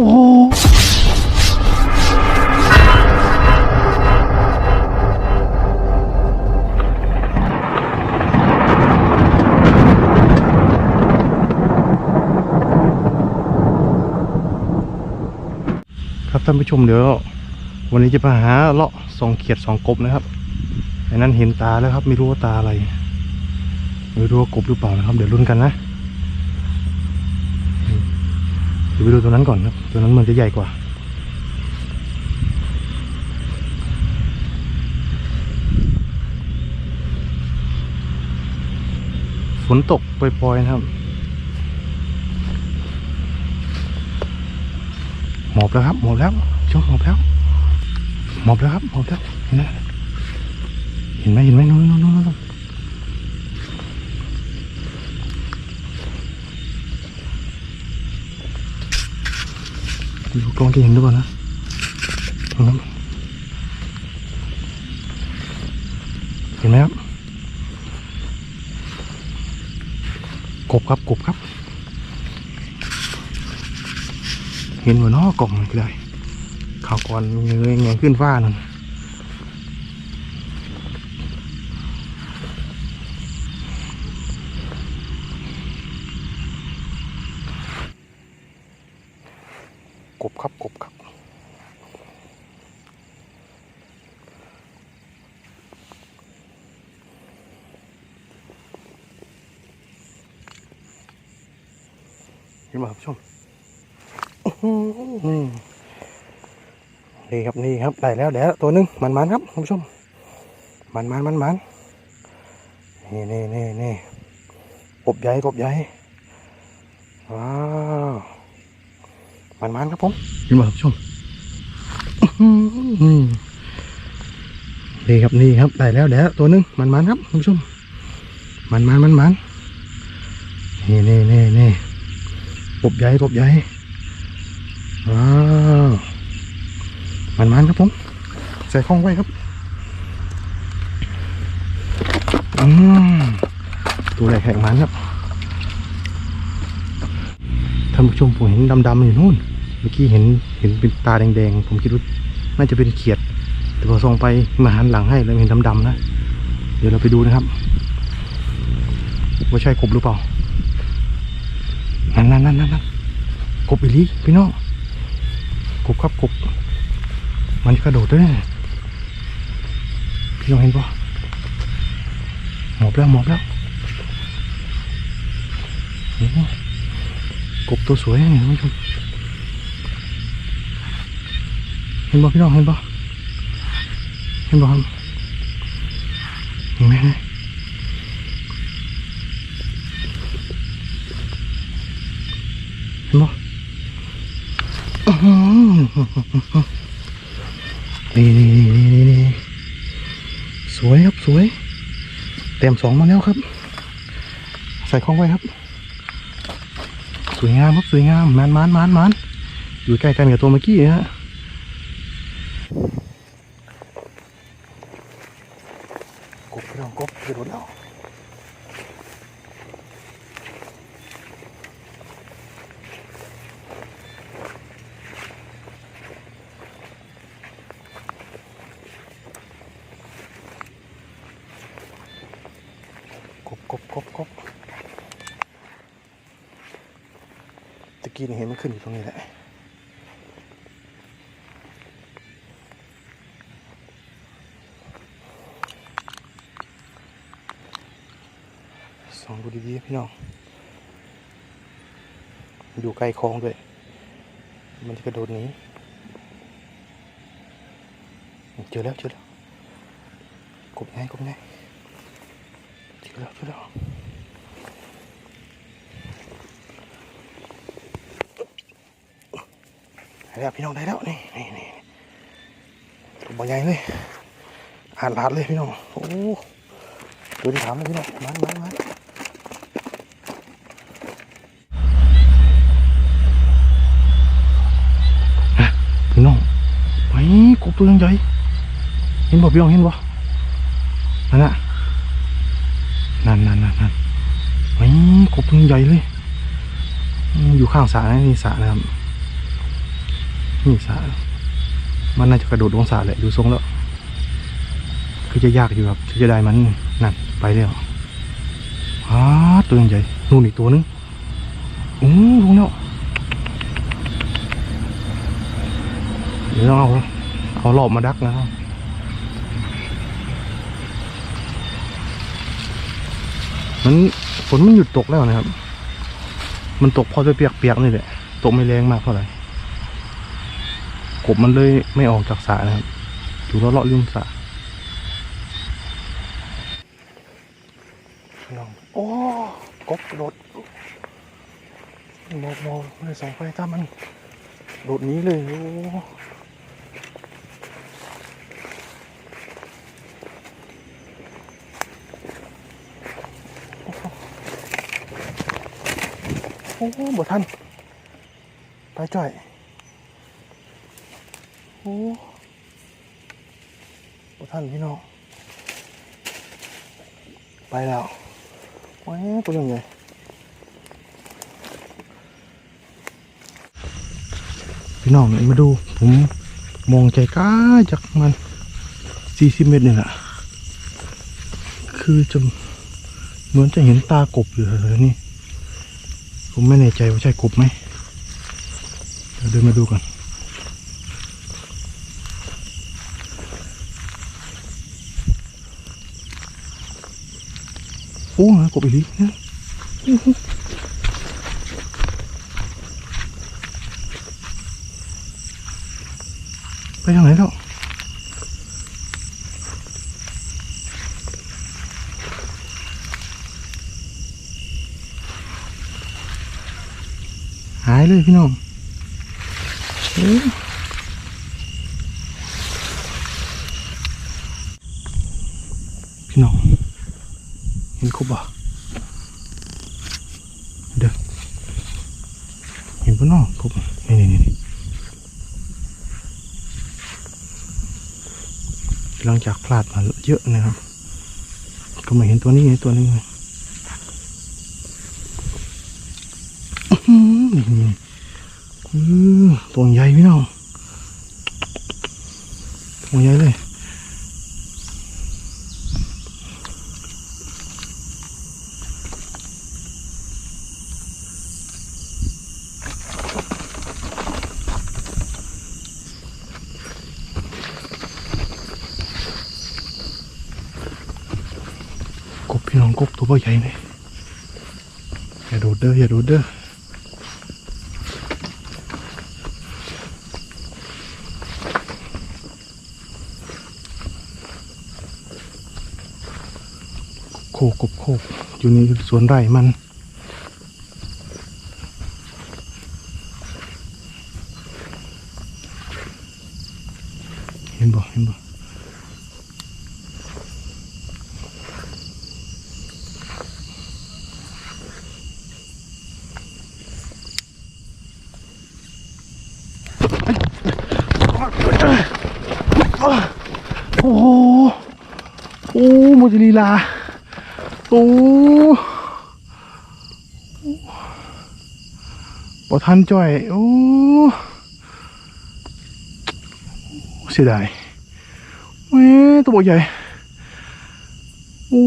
อ้โหครับท่านผู้ชมเดี๋ยววันนี้จะมาหาเลาะสองเขียดสองกบนะครับในนั้นเห็นตาแล้วครับ ไม่รู้ว่าตาอะไร ไม่รู้ว่ากบหรือเปล่านะครับ เดี๋ยวลุ้นกันนะเดี๋ยวไปดูตัวนั้นก่อนครับ ตัวนั้นมันจะใหญ่กว่า ฝนตกปล่อยๆนะครับ หมอบแล้วครับ หมอบแล้วชมหมอบแล้ว หมอบแล้วครับ หมอบแล้วเห็นไหมเห็นไหมเห็นไหมนู่นนู่นนู่น ดูกล้องจะเห็นด้วยนะนะเห็นไหมครับกบครับกบครับ เห็นหัวน้อกล่องมันก็ได้ข่าวก่อนเงยเงยขึ้นฟ้านั่นกบครับกบครับ เห็ นไหมครับชมนี่ครับนี่ครับได้แล้วได้แล้วตัวหนึงมันมันครับคุณผู้ชม มันมันมันมันนี่นี่นี่นี่กบใหญ่กบใหญ่ว้าวมันมันครับผมเห็นไหมครับชมนี่ครับนี่ครับได้แล้วได้แล้วตัวหนึงมันมันครับคุณผู้ชม มันมันมันมันนี่นี่นี่นี่ กบใหญ่กบใหญ่ว้าวมันมันๆครับผม ใส่ข้องไว้ครับอืมตัวใหญ่แข็งมันครับท่านผู้ชมผมเห็นดำๆอยู่นู่น เมื่อกี้เห็นเห็นเป็นตาแดงๆ ผมคิดว่าน่าจะเป็นเขียด แต่พอส่องไปมาหันหลังให้แล้วเห็นดำๆนะ เดี๋ยวเราไปดูนะครับ ว่าใช่กบหรือเปล่า นั่นนั่นนั่นนั่นกบอีลีพี่น้องกบครับกบมันกระโดดด้วยพี่น้องเห็นปะหมอบแล้วหมอบแล้วกบตัวสวยเนี่ยท่านผู้ชมเห็นปะพี่น้องเห็นปะเห็นปะครับเห็นไหม เห็นไหมเห็นปะอื้อหือนี่นี่นี่นี่นี่สวยครับสวย เต็มสองมาแล้วครับ ใส่ข้องไว้ครับ สวยงามครับสวยงามมันมันมันมันอยู่ใกล้กันกับตัวเมื่อกี้ฮะกบพี่น้องกบกระโดดแล้วกบกบกบกบตะกี้นี่เห็นมัน ขึ้นอยู่ตรงนี้แหละส่องดูดีๆพี่น้อง อยู่ใกล้คลองด้วย มันจะกระโดดหนีเจอแล้วเจอแล้วกบไงกบไงเจอแล้วเจอแล้วได้ แล้วพี่น้องได้แล้วนี่นี่นี่ตัวใหญ่เลยอ่านลาดเลยพี่น้องโอ้ตัวที่ถามเลยพี่น้องมันมันมันพี่น้องไปกบตัวยังใหญ่เห็นบ่พี่น้องเห็นบ่นั่นน่ะนั่นนั่นนั่นนั่นไปกบตัวยังใหญ่เลย อยู่ข้างสระนะนี่สระนะครับ นี่สามันน่าจะกระโดดลงสาแหละดูทรงแล้ว คือจะยากอยู่ครับที่จะได้มันนั่นไปแล้วอ้าตัวใหญ่นู่นอีกตัวนึงอู้ลงแล้วเดี๋ยวต้องเอาเอารอบมาดักนะครับมันฝนมันหยุดตกแล้วนะครับ มันตกพอจะเปียกๆนี่แหละตกไม่แรงมากเท่าไหร่ กบมันเลยไม่ออกจากสระนะครับอยู่เลาะๆริมสระน้องโอ้กบโดดมองมองเลยสองไฟตามันโดดนี้เลยโอ้โอ้บ่ทันไปจ่อย โอ้บ่ทันพี่น้อง ไปแล้วว้ายตัวยังไงพี่น้องมาดู ผมมองใจกล้าจากมันสี่สิบเมตรนี่แหละ คือจะเหมือนจะเห็นตากบอยู่เลยนี่ ผมไม่แน่ใจว่าใช่กบไหม เดี๋ยวเดินมาดูกัน โอ้หากบอีกนะไปทางไหนแล้วหายเลยพี่น้องพี่น้อง เห็นครบอะเด้อเห็นปะเน้องครบนี่นี่นี่นี่หลังจากพลาดมาเยอะนะครับ ก็มาเห็นตัวนี้เห็นตัวนึงเลยอื้อหือนี่นี่อือตัวใหญ่พี่น้องตัวใหญ่เลย พี่น้องกบตัวใหญ่เลยอย่าโดดเด้ออย่าโดดเด้อโคกกบโคกอยู่ในสวนไร่มันบ่เห็นบ่ โอ้โหโอ้โมจิลีลาโอ้ปอทันจ่อย โอ้เสียดายเว้ยตัวใหญ่ โอ้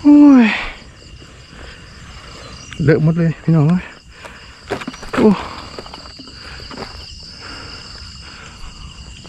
โอ้ยเลอะหมดเลยพี่น้องเอ้ยโอ้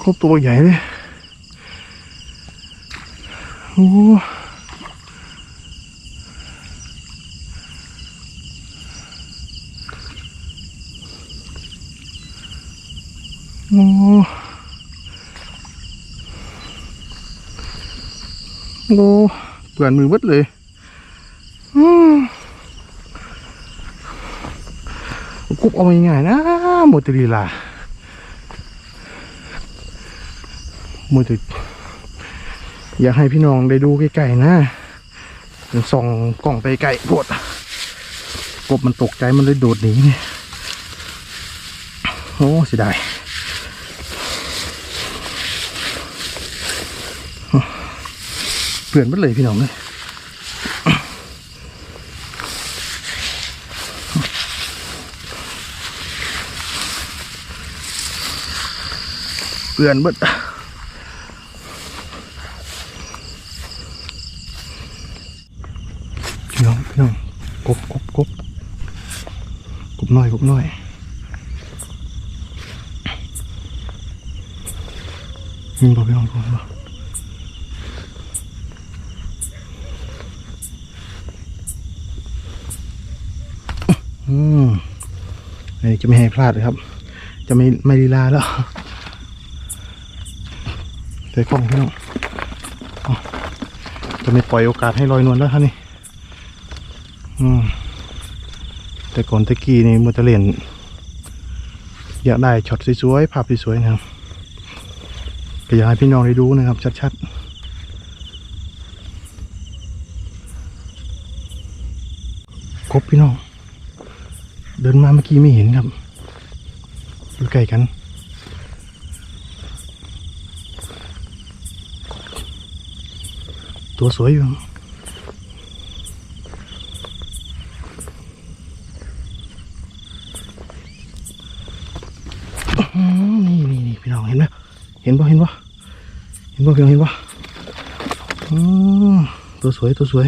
ครบตัวใหญ่เลย โอ้โอ้โอ้เปื่อนมือเบิดเลย อยากให้พี่น้องได้ดูไกลๆนะส่องกล่องไปไกลปวดกบมันตกใจมันเลยโดดหนีเนี่ยโอ้เสียดายเปลี่ยนไปเลยพี่น้องเลยเปลี่ยนเบิด พี่น้องพี่น้องกบกบกบกบน้อยกบน้อยยิงบ่พี่น้องกบบ่อืมอันนี้จะไม่ให้พลาดเลยครับ จะไม่ไม่ลีลาแล้วเตะกล้องพี่น้องจะไม่ปล่อยโอกาสให้ลอยนวลแล้วท่านี่ แต่ก่อนตะกี้นี่มันจะเล่นอยากได้ช็อตสวยๆภาพสวยๆนะครับก็อยากให้พี่น้องได้ดูนะครับ ชัดๆครบพี่น้อง เดินมาเมื่อกี้ไม่เห็นครับอยู่ใกล้กัน ตัวสวยอยู่อื้อหือนี่นี่นี่พี่น้องเห็นไหมเห็ นปะเห็นปะเห็นปะพี่น้องเห็นปะอืมตัวสวยตัวสวย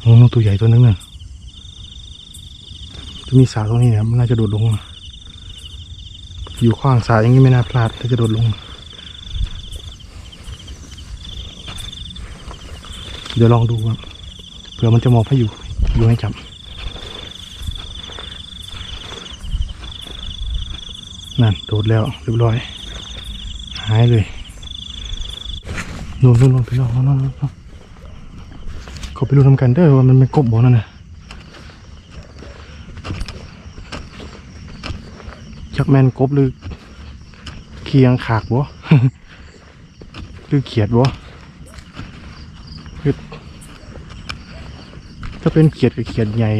โอ้ตัวใหญ่ตัวนึงน่ะจะมีสาตรงนี้นะครับมันน่าจะโดดลง อยู่ข้างสาอย่างนี้ไม่น่าพลาดถ้าจะโดดลง เดี๋ยวลองดูครับ เผื่อมันจะมองให้อยู่อยู่ให้จับนั่นโดดแล้วเรียบร้อย หายเลยนู่นนู่นนู่นไปลองนู่นนู่นนู่นเขาไปรู้ทำกันเด้อว่ามันเป็นกบบ่นั่นน่ะจักแมนกบหรือเคียงขากบ่หรือเขียดบ่คือ ถ้าเป็นเขียดกับเขียดใหญ่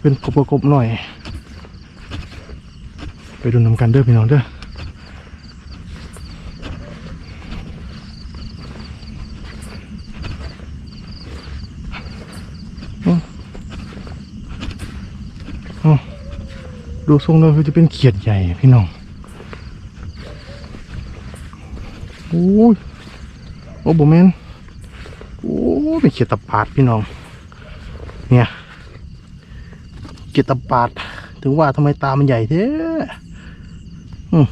เป็นกบกบหน่อย ไปดูน้ำกันเด้อพี่น้องเด้อดูทรงแล้วคือจะเป็นเขียดใหญ่พี่น้องโอ้ยโอ้โบแมน เป็นเขียดตะปาดพี่น้อง เนี่ยเขียดตะปาด ถึงว่าทำไมตามันใหญ่เท้อืม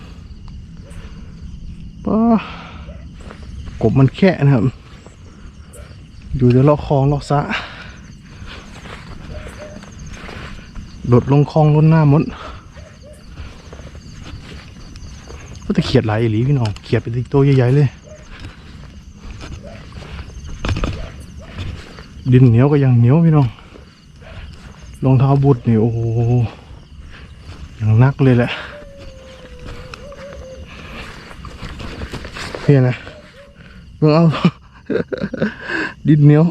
ป้ากบมันแค่นะครับ อยู่เดี๋ยวเลาคลองเลาะสะโดดลงคลองล้นหน้ามดก็จะเขียดหลายอีหลีพี่น้อง เขียดเป็นตัวใหญ่ๆเลย ดินเหนียวก็ยังเหนียวพี่น้องรองเท้าบูทนี่โอ้โหอย่างนักเลยแหละเฮียนะเพิ่งเอา ดินเหนียว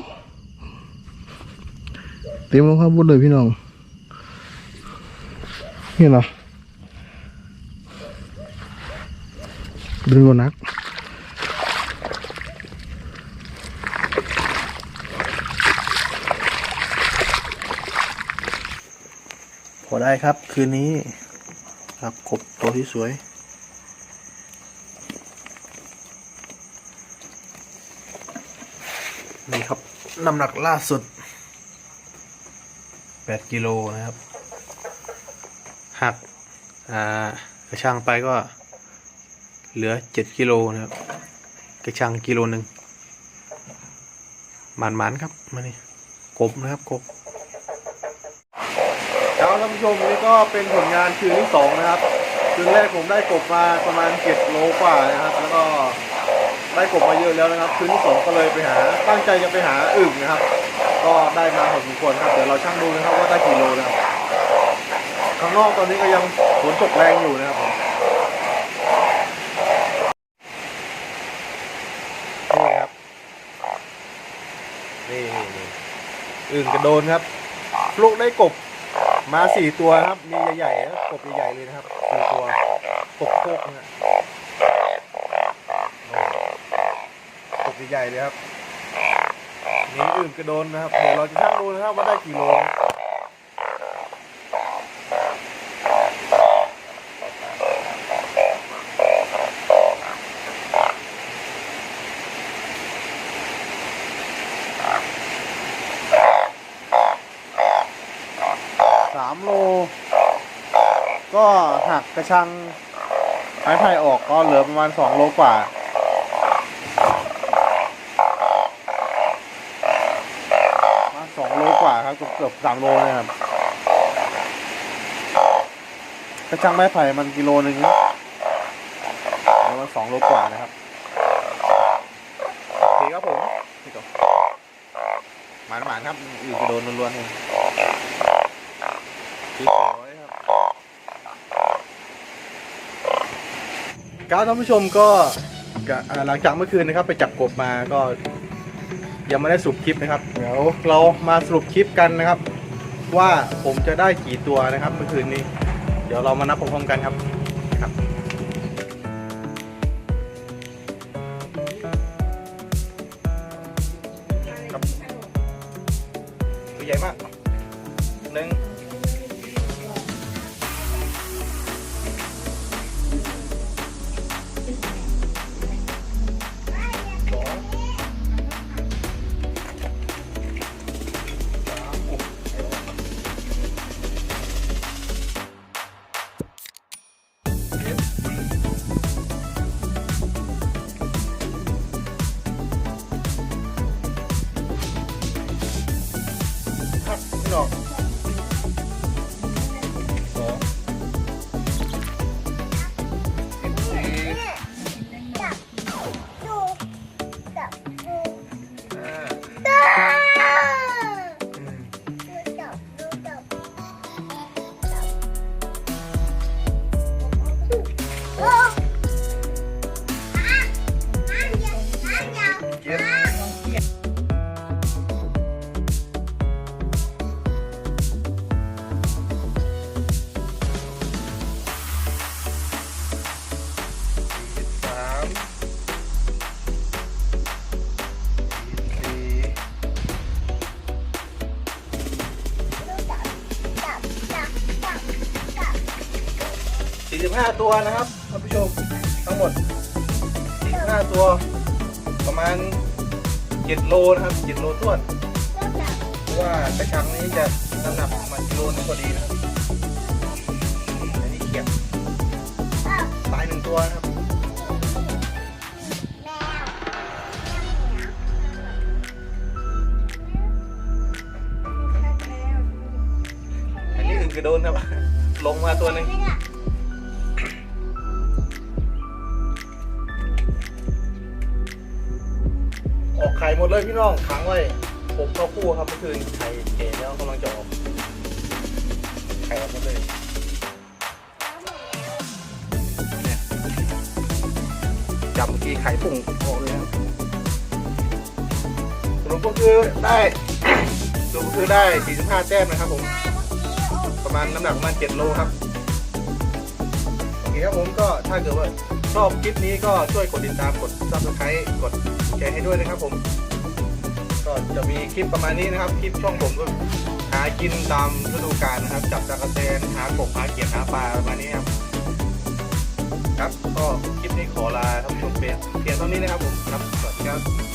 เต็มรองเท้าบูทเลยพี่น้องนี่เหรอดึงโดนัก พอได้ครับคืนนี้ครับกบตัวที่สวย นี่ครับน้ำหนักล่าสุด 8 กิโลนะครับ หักกระชังไปก็เหลือเจ็ดกิโลนะครับ กระชังกิโลหนึ่งหมานหมานๆครับมานี่กบนะครับกบ ผู้ชมนี่ก็เป็นผลงานคืนที่สองนะครับ คืนแรกผมได้กบมาประมาณเจ็ดโลกว่านะครับ แล้วก็ได้กบมาเยอะแล้วนะครับ คืนที่สองก็เลยไปหาตั้งใจจะไปหาอึ่งนะครับ ก็ได้มาพอสมควรครับเดี๋ยวเราช่างดูนะครับว่าได้กี่โลนะครับข้างนอกตอนนี้ก็ยังฝนตกแรงอยู่นะครับผมนี่ครับนี่นี่อึ่งกระโดนครับลูกได้กบ มาสี่ตัวครับ มีใหญ่ๆนะกบใหญ่ๆเลยนะครับสี่ตัวกบโคกนะฮะกบใหญ่ๆเลยครับนี่อื่นกระโดนนะครับ เดี๋ยวเราจะชั่งดูนะครับว่าได้กี่โล สามโล ก็หั กกระชังไม้ไผ่ออกก็เหลือประมาณสองโลกว่า มาสองโลกว่าครับเกือบเกือบสามโลเลยครับ กระชังไม้ไผ่มันกิโลหนึ่งนะประมาณสองโลกว่านะครับโอเคครับผมนี่ก็หมานหมานๆครับอยู่กระโดนล้วนๆเลยสวยๆ ครับท่านผู้ชมก็หลังจากเมื่อคืนนะครับ ไปจับกบมาก็ยังไม่ได้สรุปคลิปนะครับ เดี๋ยวเรามาสรุปคลิปกันนะครับ ว่าผมจะได้กี่ตัวนะครับเมื่อคืนนี้ เดี๋ยวเรามานับพร้อมๆกันครับ ค 15 ตัวนะครับท่านผู้ชมทั้งหมด 15 ตัว ประมาณ 7 โลนะครับ 7 โลต้วนเพราะว่าตะชังนี้จะน้ำหนักประมาณกิโลนึงพอดีนะครับอันนี้เขียบตายหนึ่งตัวนะครับอันนี้อื่งกระโดนครับ ลงมาตัวหนึ่ง ไข่หมดเลยพี่น้องขังไว้ผมเข้าคู่ครับเมื่อคืนไข่เก๋แล้วกำลังจะออกไข่ออกหมดเลยจับเมื่อกี้ไข่ปุ่งออกเลยครับสรุปก็คือได้สรุปก็คือได้ 45 แต้มนะครับผม ประมาณน้ำหนักประมาณ 7 โลครับ โอเคครับผมก็ถ้าเกิดว่า ชอบคลิปนี้ก็ช่วยกดติดตามกด subscribe กดแชร์ให้ด้วยนะครับผม ก็จะมีคลิปประมาณนี้นะครับ คลิปช่องผมก็หากินตามฤดูกาลนะครับ จับตะกะแตนหากบหาเกียดหาปลาประมาณนี้ครับ ครับ ก็คลิปนี้ขอลาท่านผู้ชมเพียงเพียงเท่านี้นะครับผมครับสวัสดีครับ